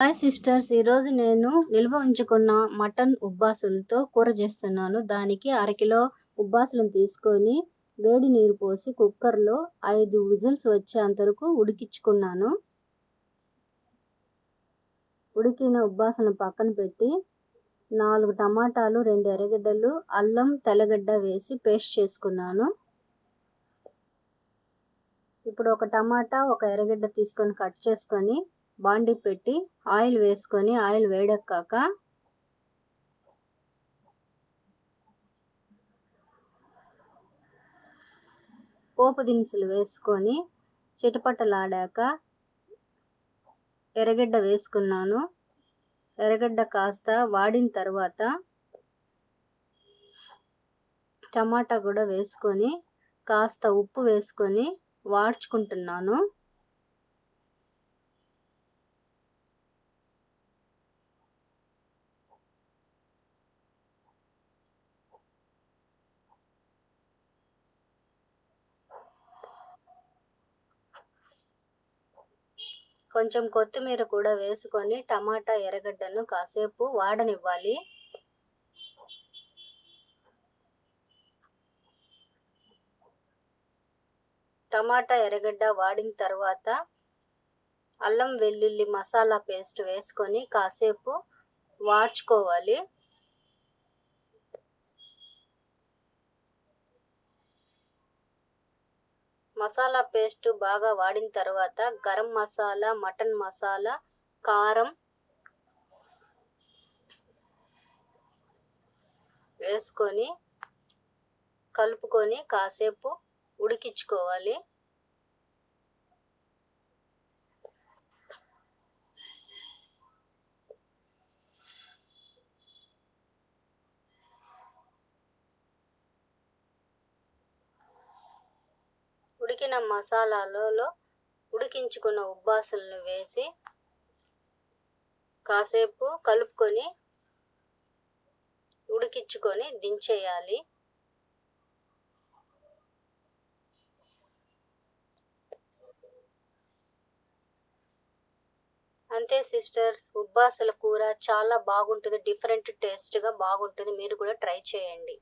Hi sisters ఈరోజు నేను నిల్వ ఉంచుకున్న మటన్ ఉబ్బాసులతో కూర చేస్తున్నాను. దానికి అరకిలో ఉబ్బాసులను తీసుకొని వేడి నీరు పోసి కుక్కర్లో ఐదు విజిల్స్ వచ్చేంత వరకు ఉడికించుకున్నాను. ఉడికిన ఉబ్బాసులను పక్కన పెట్టి నాలుగు టమాటాలు రెండు ఎర్రగడ్డలు అల్లం తెల్లగడ్డ వేసి పేస్ట్ చేసుకున్నాను. ఇప్పుడు ఒక టమాటా ఒక ఎర్రగడ్డ తీసుకొని కట్ చేసుకొని బాండి పెట్టి ఆయిల్ వేసుకొని ఆయిల్ వేడెక్కాక పోపు దినుసులు వేసుకొని చిటపటలాడాక ఎర్రగడ్డ వేసుకున్నాను. ఎర్రగడ్డ కాస్త వాడిన తర్వాత టమాటా కూడా వేసుకొని కాస్త ఉప్పు వేసుకొని వాడ్చుకుంటున్నాను. కొంచెం కొత్తిమీర కూడా వేసుకొని టమాటా ఎర్రగడ్డను కాసేపు వాడనివ్వాలి. టమాటా ఎర్రగడ్డ వాడిన తర్వాత అల్లం వెల్లుల్లి మసాలా పేస్ట్ వేసుకొని కాసేపు వాడ్చుకోవాలి. మసాలా పేస్ట్ బాగా వాడిన తర్వాత గరం మసాలా మటన్ మసాలా కారం వేసుకొని కలుపుకొని కాసేపు ఉడికించుకోవాలి. ఉడికిన మసాలాలలో ఉడికించుకున్న ఉబ్బాసులను వేసి కాసేపు కలుపుకొని ఉడికించుకొని దించేయాలి. అంతే సిస్టర్స్ ఉబ్బాసల కూర చాలా బాగుంటుంది. డిఫరెంట్ టేస్ట్గా బాగుంటుంది. మీరు కూడా ట్రై చేయండి.